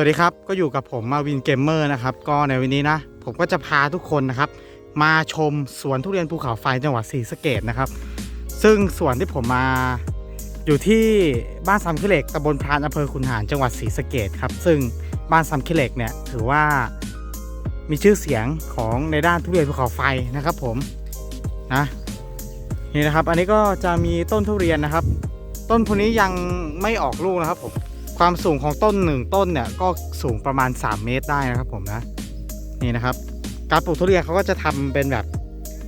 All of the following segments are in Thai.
วัสดีครับ ก็อยู่กับผมมาวินเกมเมอร์นะครับ ก็ในวันนี้นะ ผมก็จะพาทุกคนนะครับ มาชมสวนทุเรียนภูเขาไฟจังหวัดศรีสะเกดนะครับ ซึ่งสวนที่ผมมาอยู่ที่บ้านซำขี้เหล็กตำบลพรานอำเภอขุนหารจังหวัดศรีสะเกดครับ ซึ่งบ้านซำขี้เหล็กเนี่ยถือว่ามีชื่อเสียงของในด้านทุเรียนภูเขาไฟนะครับ ผมนะนี่นะครับ อันนี้ก็จะมีต้นทุเรียนนะครับ ต้นพวกนี้ยังไม่ออกลูกนะครับผม ความสูงของต้นหนึ่งต้นเนี่ยก็สูงประมาณ 3 เมตรได้นะครับผมนะนี่นะครับ การปลูกทุเรียนเขาก็จะทำเป็นแบบ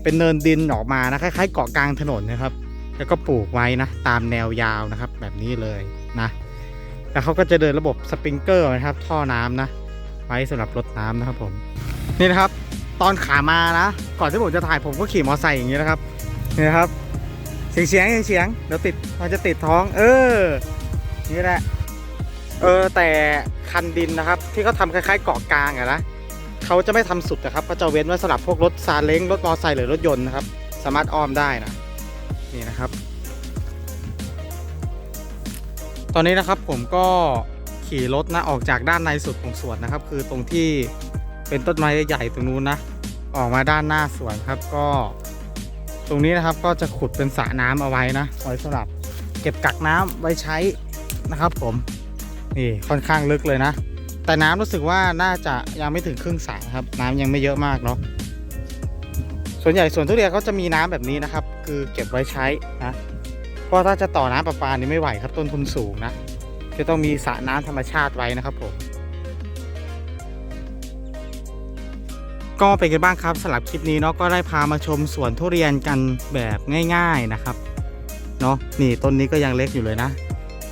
เป็นเนินดินออกมานะคล้ายๆเกาะกลางถนนนะครับ แล้วก็ปลูกไว้นะตามแนวยาวนะครับ แบบนี้เลยนะแล้วเขาก็จะเดินระบบสปริงเกอร์นะครับ ท่อน้ำนะ ไว้สำหรับรดน้ำนะครับผมนี่นะครับ ตอนขามานะ ก่อนที่ผมจะถ่ายผมก็ขี่มอเตอร์ไซค์อย่างนี้นะครับนี่นะครับเสียงเสียงเสียงเสียงเดี๋ยวติดมันจะติดท้อง เออนี่แหละ เออแต่คันดินนะครับ ที่เขาทำคล้ายๆเกาะกลางอะนะเขาจะไม่ทำสุดนะครับก็จะเว้นไว้สำหรับพวกรถซาเล้งรถมอเตอร์ไซค์หรือรถยนต์นะครับ สามารถอ้อมได้นะนี่นะครับ ตอนนี้นะครับผมก็ขี่รถนะออกจากด้านในสุดของสวนนะครับ คือตรงที่เป็นต้นไม้ใหญ่ตรงนู้นนะ ออกมาด้านหน้าสวนครับก็ ตรงนี้นะครับก็จะขุดเป็นสระน้ำเอาไว้นะไว้สำหรับ เก็บกักน้ำไว้ใช้นะครับผม นี่ค่อนข้างลึกเลยนะ แต่น้ำรู้สึกว่าน่าจะยังไม่ถึงครึ่งสระครับ น้ำยังไม่เยอะมากเนาะส่วนใหญ่สวนทุเรียนเขาจะมีน้ำแบบนี้นะครับ คือเก็บไว้ใช้นะเพราะถ้าจะต่อน้ำประปานี่ไม่ไหวครับต้นทุนสูงนะจะต้องมีสระน้ำธรรมชาติไว้นะครับผมก็เป็นกันบ้างครับสำหรับคลิปนี้เนาะก็ได้พามาชมสวนทุเรียนกันแบบง่าย ๆนะครับเนาะนี่ต้นนี้ก็ยังเล็กอยู่เลยนะ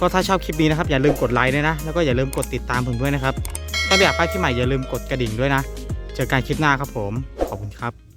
ก็ถ้าชอบคลิปนี้นะครับอย่าลืมกดไลค์ด้วยนะ แล้วก็อย่าลืมกดติดตามผมด้วยนะครับ ถ้าอยากไปที่ใหม่อย่าลืมกดกระดิ่งด้วยนะ เจอกันคลิปหน้าครับผม ขอบคุณครับ